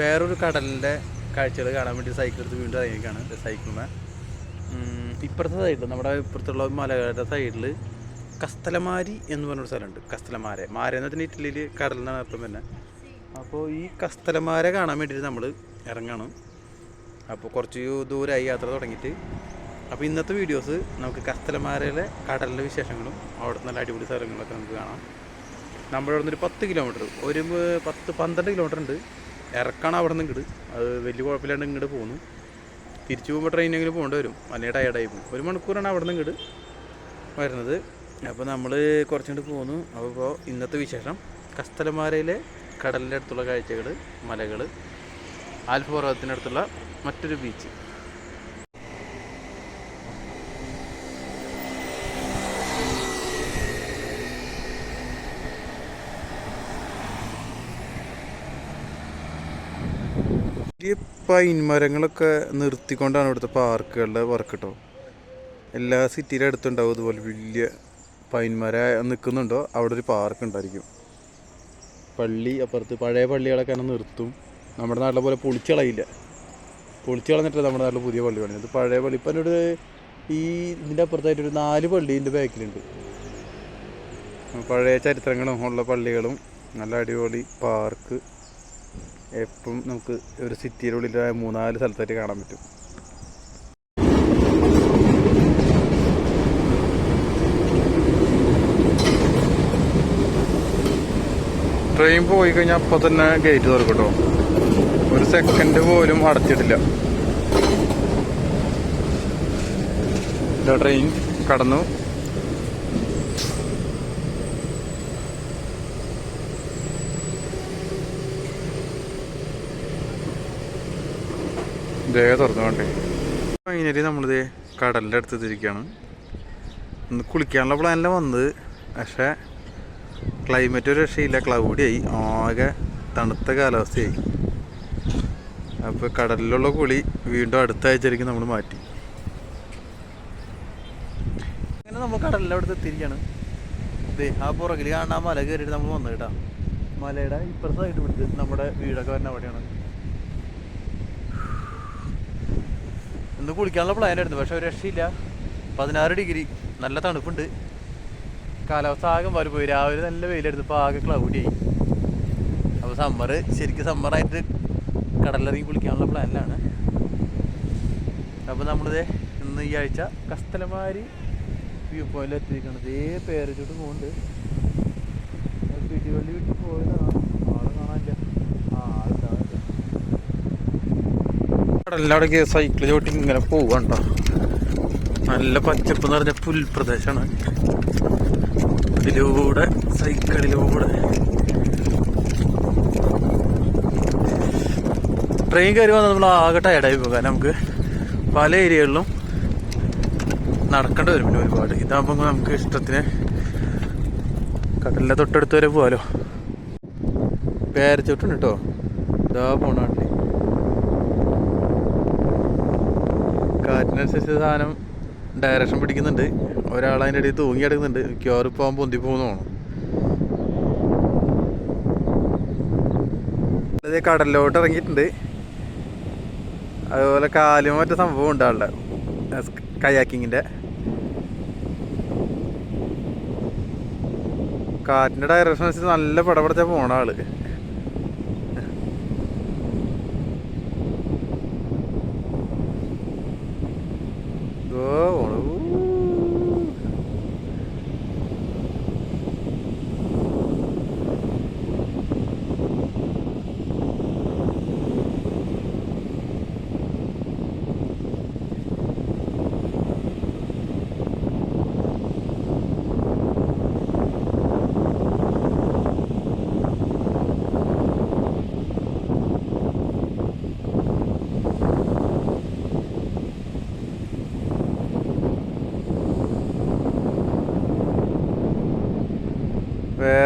വേറൊരു കടലിന്റെ കാഴ്ചകൾ കാണാൻ വേണ്ടി സൈക്കിൾ എടുത്ത് വീണ്ടും ഇറങ്ങിക്കാണ് സൈക്കിളിന് ഇപ്പുറത്തെ സൈഡിൽ നമ്മുടെ ഇപ്പുറത്തുള്ള മലകളുടെ സൈഡിൽ കസ്തലമാരി എന്ന് പറഞ്ഞൊരു സ്ഥലമുണ്ട്. കസ്തലമാര. മാര എന്ന് പറഞ്ഞാൽ ഇറ്റലിയിൽ കടൽ എന്നാണ് അപ്പം തന്നെ അപ്പോൾ ഈ കസ്തലമാര കാണാൻ വേണ്ടിയിട്ട് നമ്മൾ ഇറങ്ങണം. അപ്പോൾ കുറച്ച് ദൂരമായി യാത്ര തുടങ്ങിയിട്ട്. അപ്പോൾ ഇന്നത്തെ വീഡിയോസ് നമുക്ക് കസ്തലമാരയിലെ കടലിലെ വിശേഷങ്ങളും അവിടെ നല്ല അടിപൊളി സ്ഥലങ്ങളൊക്കെ നമുക്ക് കാണാം. നമ്മുടെ അവിടെ നിന്ന് ഒരു പത്ത് കിലോമീറ്റർ ഒരു പത്ത് പന്ത്രണ്ട് കിലോമീറ്റർ ഉണ്ട്. ഇറക്കണം അവിടെ നിന്ന് ഇങ്ങോട്ട് അത് വലിയ കുഴപ്പമില്ലാണ്ട് ഇങ്ങോട്ട് പോകുന്നു തിരിച്ചു പോകുമ്പോൾ ട്രെയിനെങ്കിലും പോകേണ്ടി വരും. അല്ലെങ്കിൽ ടയർഡായി പോകും. ഒരു മണിക്കൂറാണ് അവിടെ നിന്ന് ഇങ്ങോട്ട് വരുന്നത് അപ്പോൾ നമ്മൾ കുറച്ചുകൊണ്ട് പോന്നു. അപ്പോൾ ഇന്നത്തെ വിശേഷം. കസ്തലമാരയിലെ കടലിന്റെ അടുത്തുള്ള കാഴ്ചകൾ മലകൾ ആൽഫ പർവതത്തിനടുത്തുള്ള മറ്റൊരു ബീച്ച് വലിയ പൈൻ മരങ്ങളൊക്കെ നിർത്തിക്കൊണ്ടാണ് ഇവിടുത്തെ പാർക്കുകളുടെ വർക്ക് കേട്ടോ എല്ലാ സിറ്റിയുടെ അടുത്തുണ്ടാവും ഇതുപോലെ വലിയ പൈൻ മരം നിൽക്കുന്നുണ്ടോ അവിടെ ഒരു പാർക്ക് ഉണ്ടായിരിക്കും. പള്ളി അപ്പുറത്ത് പഴയ പള്ളികളൊക്കെ തന്നെ നിർത്തും. നമ്മുടെ നാട്ടിലെ പോലെ പൊളിച്ചളയില്ല. പൊളിച്ചു കളഞ്ഞിട്ട് നമ്മുടെ നാട്ടിൽ പുതിയ പള്ളി പണി പഴയ പള്ളി. ഇപ്പം എന്നോട് ഈ ഇതിന്റെ അപ്പുറത്തായിട്ട് ഒരു നാല് പള്ളി ഇതിന്റെ ബാക്കിലുണ്ട്. പഴയ ചരിത്രങ്ങളും ഉള്ള പള്ളികളും. നല്ല അടിപൊളി പാർക്ക് എപ്പം നമുക്ക് ഒരു സിറ്റിയുടെ ഉള്ളിലായ മൂന്നാൽ സ്ഥലത്തായിട്ട് കാണാൻ പറ്റും. ട്രെയിൻ പോയി കഴിഞ്ഞാൽ അപ്പോൾ തന്നെ ഗേറ്റ് തുറക്കും ഒരു സെക്കൻഡ് പോലും അടച്ചിട്ടില്ല. ട്രെയിൻ കടന്നു. ദേ തുറന്നു വേണ്ടേ ഫൈനലി നമ്മളിത് കടലിന്റെ അടുത്ത് എത്തിയിരിക്കുകയാണ് ഒന്ന് കുളിക്കാനുള്ള പ്ലാനിലാണ് വന്നത്. പക്ഷേ ക്ലൈമറ്റ് ഒരു രക്ഷയില്ല. ക്ലൗഡിയായി ആകെ തണുത്ത കാലാവസ്ഥയായി. അപ്പോൾ കടലിലുള്ള കുളി വീണ്ടും അടുത്ത ആഴ്ചയിലേക്ക് നമ്മൾ മാറ്റി. അങ്ങനെ നമ്മൾ കടലിന്റെ അടുത്ത് എത്തിയിരിക്കുകയാണ്. ഇതേ ആ പുറകിൽ കാണാൻ മല കയറിയിട്ട് നമ്മൾ വന്നു കേട്ടോ. മലയുടെ ഇപ്പുറത്തായിട്ട് പിടിച്ച് നമ്മുടെ വീടൊക്കെ വരുന്ന അവിടെയാണ്. ഇന്ന് കുളിക്കാനുള്ള പ്ലാൻ ആയിരുന്നു. പക്ഷെ ഒരു രക്ഷയില്ല. പതിനാറ് ഡിഗ്രി. നല്ല തണുപ്പുണ്ട്. കാലാവസ്ഥ ആകെ മാറി പോയി. രാവിലെ നല്ല വെയിലായിരുന്നു. ഇപ്പോൾ ആകെ ക്ലൗഡി ആയി. അപ്പോൾ സമ്മർ ശരിക്കും സമ്മറായിട്ട് കടലിറങ്ങി കുളിക്കാനുള്ള പ്ലാനിലാണ് അപ്പോൾ നമ്മളിത് ഇന്ന് ഈ ആഴ്ച കസ്തലമാരി വ്യൂ പോയിന്റിൽ എത്തിയിരിക്കുന്നത് ഇതേ പേരച്ചോട്ട് പോകുന്നുണ്ട് പിടിവള്ളി വിട്ട് പോയതാണ് ആളെ കാണാനില്ല ആ ആളുണ്ടാവില്ല കടലിനവിടേക്ക് സൈക്കിൾ ചോട്ടി ഇങ്ങനെ പോവണ്ട നല്ല പച്ചപ്പ് നിറഞ്ഞ പുൽപ്രദേശമാണ്. ഇതിലൂടെ സൈക്കിളിലൂടെ ട്രെയിൻ കയറി വന്നാൽ നമ്മൾ ആകെ ടയർഡായി പോകാൻ നമുക്ക് പല ഏരിയകളിലും നടക്കേണ്ടി വരും ഒരുപാട്. ഇതാകുമ്പോൾ നമുക്ക് ഇഷ്ടത്തിന് കടലിന്റെ തൊട്ടടുത്ത് വരെ പോകാലോ പേരച്ചോട്ടുണ്ട് കേട്ടോ ഇതാ പോണ വണ്ടി കാറ്റിനനുസരിച്ച് സാധനം ഡയറക്ഷൻ പിടിക്കുന്നുണ്ട്. ഒരാൾ അതിന്റെ ഇടയിൽ തൂങ്ങി കിടക്കുന്നുണ്ട്. മിക്കവാറും ഇപ്പോൾ പൊന്തി പോകുന്നതാണ് കടലിലോട്ട് ഇറങ്ങിയിട്ടുണ്ട്. അതുപോലെ കാലും മറ്റേ സംഭവം ഉണ്ട് ആളുടെ. കയാക്കിങ്ങിന്റെ കാറ്റിന്റെ ഡയറക്ഷൻ അനുസരിച്ച് നല്ല പടപടച്ച പോണ ആൾ.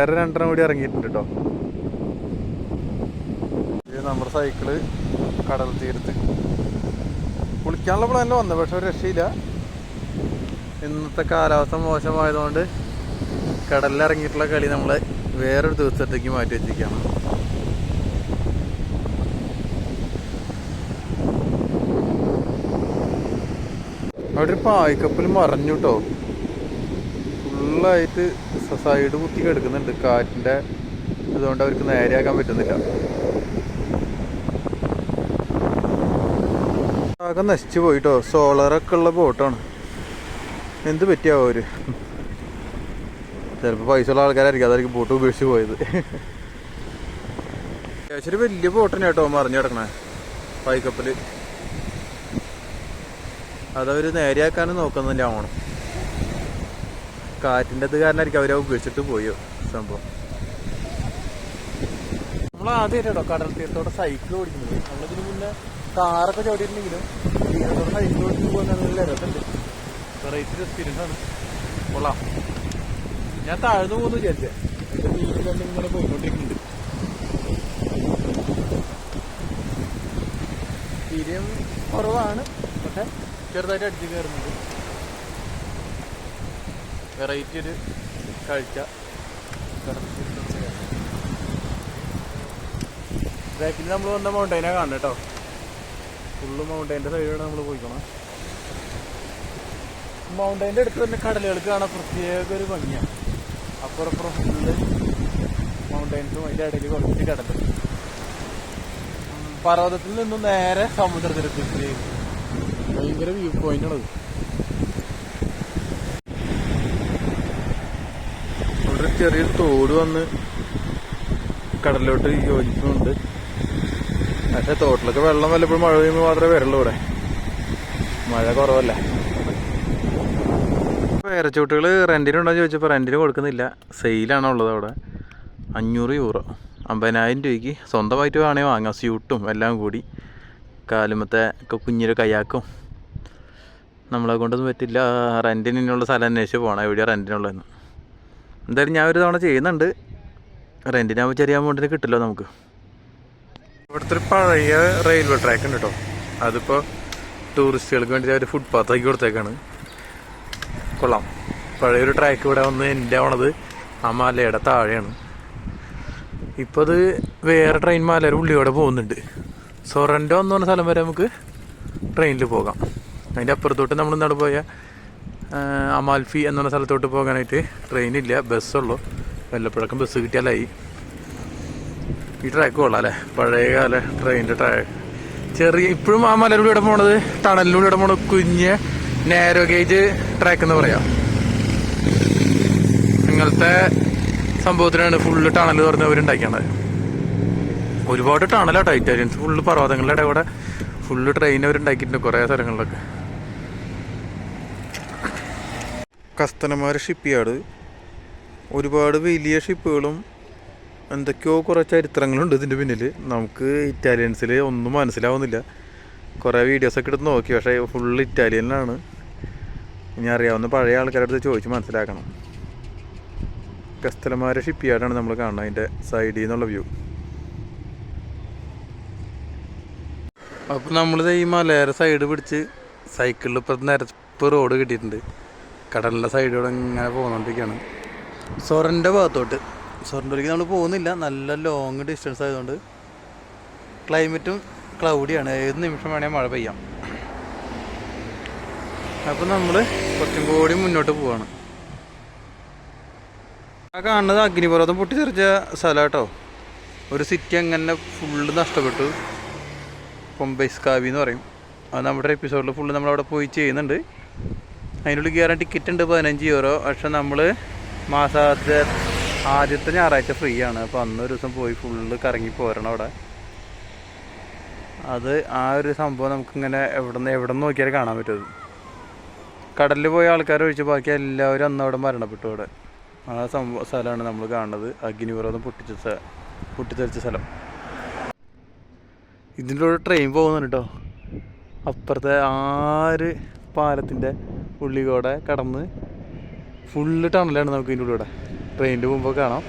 വേറെ രണ്ടെണ്ണം കൂടി ഇറങ്ങിയിട്ടുണ്ട് കേട്ടോ ഇത് നമ്മുടെ സൈക്കിൾ കടൽ തീരത്ത്. കുളിക്കാനുള്ള പ്ലാനിൽ വന്നത് പക്ഷെ ഒരു രക്ഷയില്ല. ഇന്നത്തെ കാലാവസ്ഥ മോശമായതുകൊണ്ട് കടലിലിറങ്ങിയിട്ടുള്ള കളി നമ്മൾ വേറൊരു ദിവസത്തേക്ക് മാറ്റി വെച്ചിരിക്കുകയാണ്. അവിടെ ഒരു പായ്ക്കപ്പിൽ മറഞ്ഞു കേട്ടോ ഫുള്ളായിട്ട് സൈഡ് കുത്തി കിടക്കുന്നുണ്ട്. കാറ്റിന്റെ ഇതുകൊണ്ട് അവർക്ക് നേരെയാക്കാൻ പറ്റുന്നില്ല. ആകെ നശിച്ചു പോയിട്ടോ. സോളറൊക്കെ ഉള്ള ബോട്ടാണ് എന്ത് പറ്റിയാവോ അവർ ചിലപ്പോൾ പൈസ ഉള്ള ആൾക്കാരായിരിക്കും. അതായിരിക്കും ബോട്ട് ഉപേക്ഷിച്ച് പോയത്. അത്യാവശ്യം വലിയ ബോട്ടിനെ കേട്ടോ മറിഞ്ഞു കിടക്കണേ. പൈക്കപ്പിൽ അതവർ നേരെയാക്കാനും നോക്കുന്നില്ല ആവണം കാറ്റിന്റെ അത് കാരണമായിരിക്കും അവരെ ഉപേക്ഷിച്ചിട്ട് പോയോ സംഭവം. നമ്മൾ ആദ്യമായിട്ടോ കടൽ തീരത്തോടെ സൈക്കിൾ ഓടിക്കുന്നത്. നമ്മളിതിന് മുന്നേ കാറൊക്കെ ചവിട്ടിയിട്ടുണ്ടെങ്കിലും തീരത്തോടെ സൈക്കിൾ ഓടിച്ച് പോകാൻ നല്ല രസമുണ്ട്. വെറൈറ്റി എക്സ്പീരിയൻസ് ആണ്. കൊള്ളാം. ഞാൻ താഴ്ന്നു പോകുന്നു വിചാരിച്ചേ. തന്നെ ഇങ്ങനെ പോയിക്കൊണ്ടിരിക്കുന്നുണ്ട്. തീരം കുറവാണ് പക്ഷെ ചെറുതായിട്ട് അടിച്ചു കയറുന്നുണ്ട്. വെറൈറ്റി ഒരു കാഴ്ച ബാക്കിൽ നമ്മൾ വന്ന മൗണ്ടൈനെ കാണണം കേട്ടോ. ഫുള്ള് മൗണ്ടൈന്റെ സൈഡിലാണ് നമ്മൾ പോയിക്കണം. മൗണ്ടൈന്റെ അടുത്ത് തന്നെ കടലുകൾക്ക് കാണാൻ പ്രത്യേക ഒരു ഭംഗിയാണ് അപ്പുറപ്പുറം ഫുള്ള് മൗണ്ടൈൻസും അതിന്റെ ഇടയിൽ കുറച്ച് കടൽ പർവതത്തിൽ നിന്നും നേരെ സമുദ്രത്തിലെത്തി ഭയങ്കര വ്യൂ പോയിന്റ് ആണത് ഇവിടെ ഒരു ചെറിയൊരു തോട് വന്ന് കടലിലോട്ട് യോജിക്കുന്നുണ്ട്. പക്ഷെ തോട്ടിലൊക്കെ വെള്ളം വല്ലപ്പോഴും മഴ പെയ്യുമ്പോൾ മാത്രമേ വരുള്ളൂ ഇവിടെ. മഴ കുറവല്ലേ? പേരച്ചൂട്ടുകൾ റെന്റിനുണ്ടോ ചോദിച്ചപ്പോൾ റെന്റിന് കൊടുക്കുന്നില്ല. സെയിലാണ് ഉള്ളത് അവിടെ. അഞ്ഞൂറ് യൂറോ. അമ്പതിനായിരം രൂപയ്ക്ക് സ്വന്തമായിട്ട് വേണമെങ്കിൽ വാങ്ങാം. സ്യൂട്ടും എല്ലാം കൂടി. കാലുമത്തെ ഒക്കെ കുഞ്ഞൊരു കയ്യാക്കും. നമ്മളെ കൊണ്ടൊന്നും പറ്റില്ല. റെന്റിനുള്ള സ്ഥലം അന്വേഷിച്ച് പോകണം എവിടെയാണ് റെന്റിനുള്ളതെന്ന് എന്തായാലും ഞാൻ ഒരു തവണ ചെയ്യുന്നുണ്ട്. റെന്റിനാകുമ്പോൾ ചെറിയ അമൗണ്ടിന് കിട്ടില്ലോ നമുക്ക്. ഇവിടുത്തെ ഒരു പഴയ റെയിൽവേ ട്രാക്ക് ഉണ്ട് കേട്ടോ അതിപ്പോൾ ടൂറിസ്റ്റുകൾക്ക് വേണ്ടി അവർ ഫുട്പാത്താക്കി കൊടുത്തേക്കാണ്. കൊള്ളാം. പഴയൊരു ട്രാക്ക് ഇവിടെ വന്ന് എന്റെ ആവണത് ആ മലയുടെ താഴെയാണ്. ഇപ്പോൾ അത് വേറെ ട്രെയിൻ മലയുടെ ഉള്ളിയോടെ പോകുന്നുണ്ട്. സൊറൻഡോ എന്ന് പറഞ്ഞ സ്ഥലം വരെ നമുക്ക് ട്രെയിനിൽ പോകാം. അതിന്റെ അപ്പുറത്തോട്ട് നമ്മൾ നട പോയ ആ, അമാൽഫി എന്ന് പറഞ്ഞ സ്ഥലത്തോട്ട് പോകാനായിട്ട് ട്രെയിനില്ല ബസ്സുള്ളൂ. വല്ലപ്പോഴൊക്കെ ബസ് കിട്ടിയാലായി. ഈ ട്രാക്ക് കൊള്ളാം അല്ലേ? പഴയകാല ട്രെയിനിന്റെ ട്രാക്ക് ചെറിയ ഇപ്പോഴും ആ മലയിലൂടെ പോണത് ടണലിലൂടെ പോണത് കുഞ്ഞ് നാരോ ഗേജ് ട്രാക്ക് എന്ന് പറയാം. ഇങ്ങനത്തെ സംഭവത്തിനാണ് ഫുള്ള് ടണൽ തുറന്നവരുണ്ടാക്കിയത്. ഒരുപാട് ടണലാട്ടോ ഇറ്റാലിയൻസ് ഫുള്ള് പർവതങ്ങളുടെ ഇടകൂടെ ഫുള്ള് ട്രെയിൻ അവരുണ്ടാക്കിയിട്ടുണ്ട് കുറേ സ്ഥലങ്ങളിലൊക്കെ. കസ്റ്റമർ ഷിപ്പ് ഒരുപാട് വലിയ ഷിപ്പുകളും എന്തൊക്കെയോ കുറേ ചരിത്രങ്ങളുണ്ട് ഇതിന്റെ പിന്നിൽ നമുക്ക് ഇറ്റാലിയൻസിൽ ഒന്നും മനസ്സിലാവുന്നില്ല. കുറേ വീഡിയോസൊക്കെ എടുത്ത് നോക്കി പക്ഷേ ഫുൾ ഇറ്റാലിയനിലാണ്. ഇനി അറിയാവുന്ന പഴയ ആൾക്കാരുടെ അടുത്ത് ചോദിച്ച് മനസ്സിലാക്കണം. കസ്തലമാരെ ഷിപ്പ് നമ്മൾ കാണുന്നത് അതിന്റെ സൈഡിൽ നിന്നുള്ള വ്യൂ അപ്പോൾ നമ്മളിത് ഈ മലയാള സൈഡ് പിടിച്ച് സൈക്കിളിൽ ഇപ്പോൾ നിരപ്പ് റോഡ് കിട്ടിയിട്ടുണ്ട്. കടലിന്റെ സൈഡിലൂടെ ഇങ്ങനെ പോകുന്നോണ്ടിരിക്കുകയാണ് സൊറന്റെ ഭാഗത്തോട്ട്. സൊറന്റെലേക്ക് നമ്മൾ പോകുന്നില്ല. നല്ല ലോങ് ഡിസ്റ്റൻസ് ആയതുകൊണ്ട് ക്ലൈമറ്റും ക്ലൗഡിയാണ് ഏത് നിമിഷം വേണേൽ മഴ പെയ്യാം. അപ്പോൾ നമ്മൾ കുറച്ചും കൂടി മുന്നോട്ട് പോവാണ്. ആ കാണുന്നത് അഗ്നിപർവതം പൊട്ടിത്തെറിച്ച സ്ഥലം കേട്ടോ ഒരു സിറ്റി അങ്ങനെ ഫുള്ള് നഷ്ടപ്പെട്ടു. കൊമ്പൈസ്കാവി എന്ന് പറയും. അത് നമ്മുടെ എപ്പിസോഡിൽ ഫുള്ള് നമ്മളവിടെ പോയി ചെയ്യുന്നുണ്ട്. അതിനുള്ളിൽ കയറാൻ ടിക്കറ്റ് ഉണ്ട് പതിനഞ്ച് യൂറോ പക്ഷെ നമ്മൾ മാസാദ്യ ആദ്യത്തെ ഞായറാഴ്ച ഫ്രീ ആണ്. അപ്പോൾ അന്നൊരു ദിവസം പോയി ഫുള്ള് കറങ്ങി പോരണം അവിടെ. അത് ആ ഒരു സംഭവം നമുക്കിങ്ങനെ എവിടെ നിന്ന് എവിടെ നിന്ന് നോക്കിയാലും കാണാൻ പറ്റും. കടലിൽ പോയ ആൾക്കാർ ഒഴിച്ച് ബാക്കി എല്ലാവരും അന്ന് അവിടെ മരണപ്പെട്ടു അവിടെ. ആ സംഭവ സ്ഥലമാണ് നമ്മൾ കാണുന്നത്. അഗ്നിപർവതം പൊട്ടിച്ച പൊട്ടിത്തെറിച്ച സ്ഥലം. ഇതിന്റെ ട്രെയിൻ പോകുന്നുണ്ട് കേട്ടോ അപ്പുറത്തെ ആറ് പാലത്തിന്റെ ഉള്ളിലൂടെ കടന്ന് ഫുള്ള് ടണലാണ് നമുക്ക് ഇതിന്റെ ഉള്ളിലൂടെ ട്രെയിനിന്റെ മുമ്പ് കാണാം.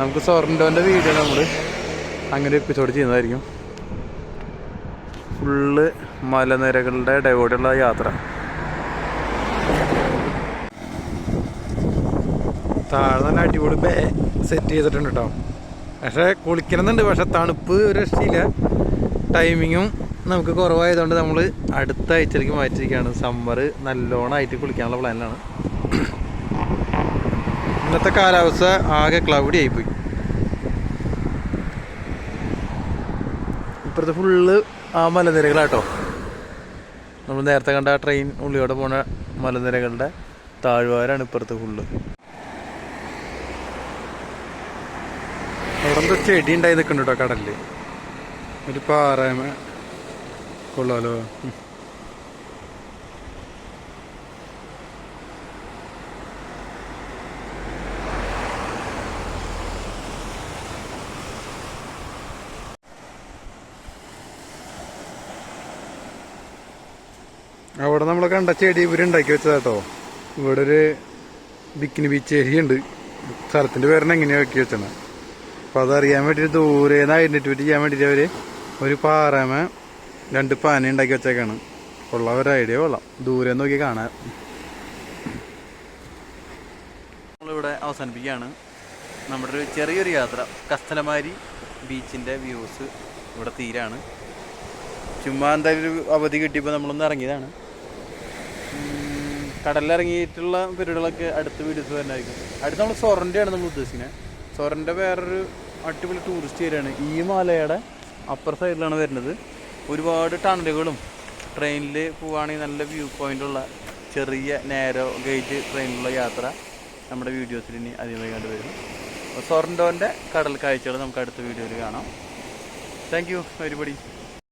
നമുക്ക് സൊറന്റോന്റെ വീഡിയോ നമ്മൾ അങ്ങനെ എപ്പിസോഡ് ചെയ്യുന്നതായിരിക്കും. ഫുള്ള് മലനിരകളുടെ ഇടകൂടെയുള്ള യാത്ര. താഴെ നല്ല അടിപൊളി ബേ സെറ്റ് ചെയ്തിട്ടുണ്ട് കേട്ടോ പക്ഷേ കുളിക്കണമെന്നുണ്ട് പക്ഷെ തണുപ്പ് ഒരു രക്ഷയില്ല. ടൈമിങ്ങും നമുക്ക് കുറവായതുകൊണ്ട് നമ്മൾ അടുത്ത ആഴ്ചയിലേക്ക് മാറ്റിയിരിക്കുകയാണ്. സമ്മർ നല്ലോണമായിട്ട് കുളിക്കാനുള്ള പ്ലാനിലാണ് ഇന്നത്തെ കാലാവസ്ഥ ആകെ ക്ലൗഡി ആയിപ്പോയി. ഇപ്പുറത്ത് ഫുള്ള് ആ മലനിരകളാട്ടോ. നമ്മൾ നേരത്തെ കണ്ട ആ ട്രെയിൻ ഉള്ളിയോടെ പോണ മലനിരകളുടെ താഴ്വാരാണ് ഇപ്പുറത്ത് ഫുള്ള് അവിടെ ചെടി ഉണ്ടായി നിൽക്കുന്നുണ്ടോ കടലിൽ ഒരു പാറമ കൊള്ളാലോ. അവിടെ നമ്മൾ കണ്ട ചെടി ഇവർ ഉണ്ടാക്കി വെച്ചതാട്ടോ. ഇവിടെ ഒരു ബിക്കിനി ബീച്ച് ഏരിയ ഉണ്ട്. സ്ഥലത്തിന്റെ പേരിനെ എങ്ങനെയാ വെക്കി വെച്ചത് അപ്പൊ അതറിയാൻ വേണ്ടിട്ട് ദൂരെ നിന്ന് ചെയ്യാൻ വേണ്ടിട്ട് അവർ ഒരു പാറമ രണ്ട് പാന ഉണ്ടാക്കി വെച്ചേക്കാണ്. കൊള്ളാം ഒരു ഐഡിയ കൊള്ളാം. ദൂരെ നോക്കി കാണാൻ നമ്മളിവിടെ അവസാനിപ്പിക്കുകയാണ്. നമ്മുടെ ഒരു ചെറിയൊരു യാത്ര കസ്തലമാരി ബീച്ചിന്റെ വ്യൂസ് ഇവിടെ തീരാണ്. ചുമ്മാ എന്തായാലും ഒരു അവധി കിട്ടിയപ്പോൾ നമ്മളൊന്ന് ഇറങ്ങിയതാണ്. കടലിലിറങ്ങിയിട്ടുള്ള പരിപാടികളൊക്കെ അടുത്ത വീഡിയോസ് വരുന്നതായിരിക്കും അടുത്ത് നമ്മൾ സൊറന്റെയാണ് നമ്മൾ ഉദ്ദേശിക്കുന്നത് സൊറന്റെ വേറൊരു അടിപൊളി ടൂറിസ്റ്റ് ഏരിയയാണ് ഈ മലയുടെ അപ്പർ സൈഡിലാണ് വരുന്നത്. ഒരുപാട് ടണലുകളും ട്രെയിനിൽ പോവുകയാണെങ്കിൽ നല്ല വ്യൂ പോയിന്റുള്ള ചെറിയ നേരോ ഗേറ്റ് ട്രെയിനിലുള്ള യാത്ര നമ്മുടെ വീഡിയോസിൽ ഇനി അധികമായി വരും. സൊറൻഡോന്റെ കടൽ കാഴ്ചകൾ നമുക്ക് അടുത്ത വീഡിയോയിൽ കാണാം. Thank you everybody